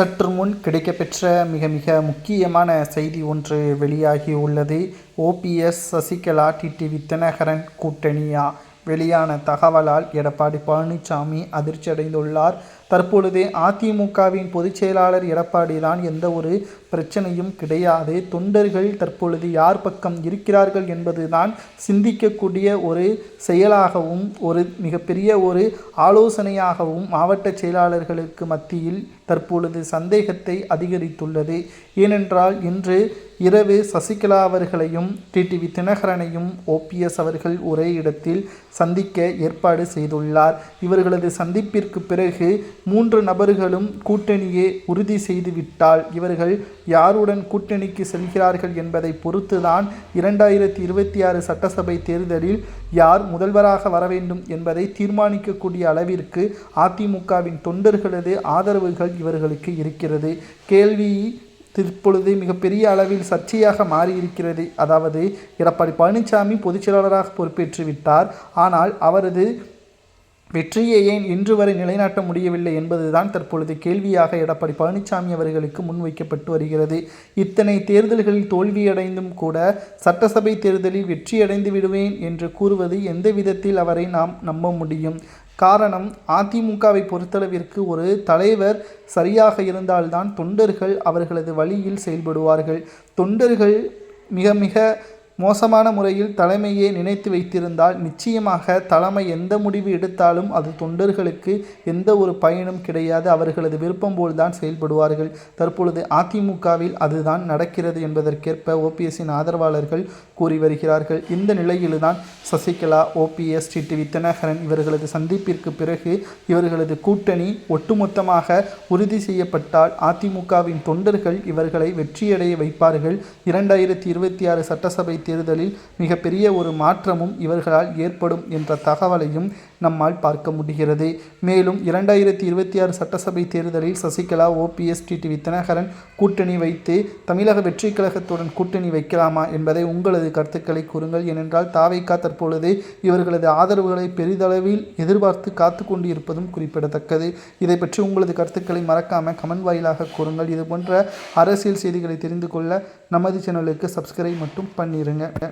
சற்று முன் கிடைக்கப்பெற்ற மிக மிக முக்கியமான செய்தி ஒன்று வெளியாகியுள்ளது ஓபிஎஸ் சசிகலா டிடிவி வித்தனகரன் கூட்டணியா? வெளியான தகவலால் எடப்பாடி பழனிசாமி அதிர்ச்சியடைந்துள்ளார். தற்பொழுது அதிமுகவின் பொதுச் செயலாளர் எடப்பாடி தான் எந்த ஒரு பிரச்சனையும் கிடையாது. தொண்டர்கள் தற்பொழுது யார் பக்கம் இருக்கிறார்கள் என்பதுதான் சிந்திக்கக்கூடிய ஒரு செயலாகவும் ஒரு மிகப்பெரிய ஒரு ஆலோசனையாகவும் மாவட்ட செயலாளர்களுக்கு மத்தியில் தற்பொழுது சந்தேகத்தை அதிகரித்துள்ளது. ஏனென்றால் இன்று இரவு சசிகலா அவர்களையும் டிடிவி தினகரனையும் ஓபிஎஸ் அவர்கள் ஒரே இடத்தில் சந்திக்க ஏற்பாடு செய்துள்ளார். இவர்களது சந்திப்பிற்கு பிறகு மூன்று நபர்களும் கூட்டணியே உறுதி செய்துவிட்டால் இவர்கள் யாருடன் கூட்டணிக்கு செல்கிறார்கள் என்பதை பொறுத்துதான் இரண்டாயிரத்தி இருபத்தி ஆறு சட்டசபை தேர்தலில் யார் முதல்வராக வர வேண்டும் என்பதை தீர்மானிக்கக்கூடிய அளவிற்கு அதிமுகவின் தொண்டர்களது ஆதரவுகள் இவர்களுக்கு இருக்கிறது. கேள்வி தற்பொழுது மிகப்பெரிய அளவில் சர்ச்சையாக மாறியிருக்கிறது. அதாவது எடப்பாடி பழனிசாமி பொதுச் செயலாளராக பொறுப்பேற்று விட்டார் ஆனால் அவரது வெற்றியை ஏன் இன்று வரை நிலைநாட்ட முடியவில்லை என்பதுதான் தற்பொழுது கேள்வியாக எடப்பாடி பழனிசாமி அவர்களுக்கு முன்வைக்கப்பட்டு வருகிறது. இத்தனை தேர்தல்களில் தோல்வியடைந்தும் கூட சட்டசபை தேர்தலில் வெற்றியடைந்து விடுவேன் என்று கூறுவது எந்த விதத்தில் அவரை நாம் நம்ப முடியும்? காரணம் அதிமுகவை பொறுத்தளவிற்கு ஒரு தலைவர் சரியாக இருந்தால்தான் தொண்டர்கள் அவர்களது வழியில் செயல்படுவார்கள். தொண்டர்கள் மிக மிக மோசமான முறையில் தலைமையை நினைத்து வைத்திருந்தால் நிச்சயமாக தலைமை எந்த முடிவு எடுத்தாலும் அது தொண்டர்களுக்கு எந்த ஒரு பயனும் கிடையாது. அவர்களது விருப்பம் போல்தான் செயல்படுவார்கள். தற்பொழுது அதிமுகவில் அதுதான் நடக்கிறது என்பதற்கேற்ப ஓபிஎஸ்ஸின் ஆதரவாளர்கள் கூறி வருகிறார்கள். இந்த நிலையில்தான் சசிகலா ஓபிஎஸ் டிடிவி தினகரன் இவர்களது சந்திப்பிற்கு பிறகு இவர்களது கூட்டணி ஒட்டுமொத்தமாக உறுதி செய்யப்பட்டால் அதிமுகவின் தொண்டர்கள் இவர்களை வெற்றியடைய வைப்பார்கள். இரண்டாயிரத்தி இருபத்தி ஆறு சட்டசபை தேர்தலில் மிகப்பெரிய ஒரு மாற்றமும் இவர்களால் ஏற்படும் என்ற தகவலையும் நம்மால் பார்க்க முடிகிறது. மேலும் இரண்டாயிரத்தி இருபத்தி ஆறு சட்டசபை தேர்தலில் சசிகலா ஓபிஎஸ் டிடிவி தினகரன் கூட்டணி வைத்து தமிழக வெற்றி கழகத்துடன் கூட்டணி வைக்கலாமா என்பதை உங்களது கருத்துக்களை கூறுங்கள். ஏனென்றால் தாவைக்கா தற்பொழுது இவர்களது ஆதரவுகளை பெரிதளவில் எதிர்பார்த்து காத்து கொண்டு இருப்பதும் குறிப்பிடத்தக்கது. இதை பற்றி உங்களது கருத்துக்களை மறக்காம கமெண்ட் வாயிலாக கூறுங்கள். இது போன்ற அரசியல் செய்திகளை தெரிந்து கொள்ள நமது சேனலுக்கு சப்ஸ்கிரைப் மட்டும் பண்ணிடுங்க അങ്ങ്